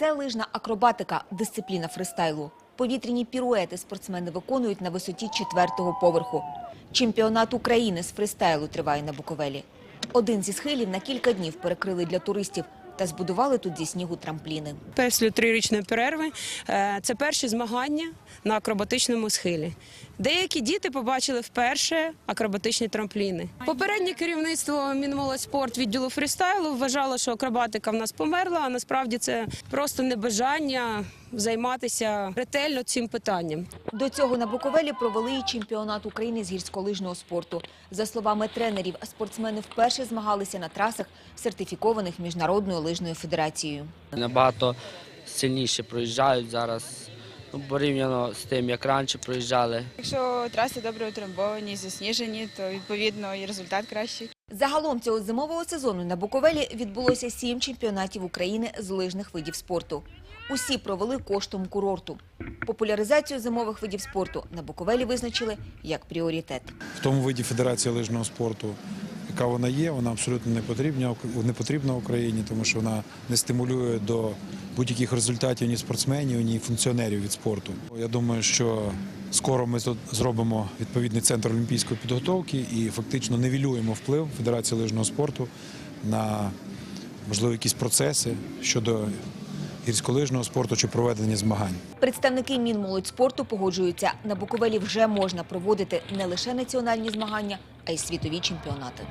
Це лижна акробатика, дисципліна фристайлу. Повітряні піруети спортсмени виконують на висоті четвертого поверху. Чемпіонат України з фристайлу триває на Буковелі. Один зі схилів на кілька днів перекрили для туристів та збудували тут зі снігу трампліни. Після трирічної перерви е, це перші змагання на акробатичному схилі. Деякі діти побачили вперше акробатичні трампліни. Попереднє керівництво Мінмолодьспорт відділу фрістайлу вважало, що акробатика в нас померла, а насправді це просто небажання займатися ретельно цим питанням. До цього на Буковелі провели і чемпіонат України з гірськолижного спорту. За словами тренерів, спортсмени вперше змагалися на трасах, сертифікованих Міжнародною лижною федерацією. Набагато сильніше проїжджають зараз, ну, порівняно з тим, як раніше проїжджали. Якщо траси добре утрамбовані, засніжені, то відповідно і результат кращий. Загалом цього зимового сезону на Буковелі відбулося сім чемпіонатів України з лижних видів спорту. Усі провели коштом курорту. Популяризацію зимових видів спорту на Буковелі визначили як пріоритет. в тому виді Федерації лижного спорту, яка вона є, вона абсолютно не потрібна, не потрібна Україні, тому що вона не стимулює до будь-яких результатів ні спортсменів, ні функціонерів від спорту. Я думаю, що скоро ми зробимо відповідний центр олімпійської підготовки і фактично нівелюємо вплив Федерації лижного спорту на можливо якісь процеси щодо гірськолижного спорту чи проведення змагань. Представники Мінмолодьспорту погоджуються, на Буковелі вже можна проводити не лише національні змагання, а й світові чемпіонати.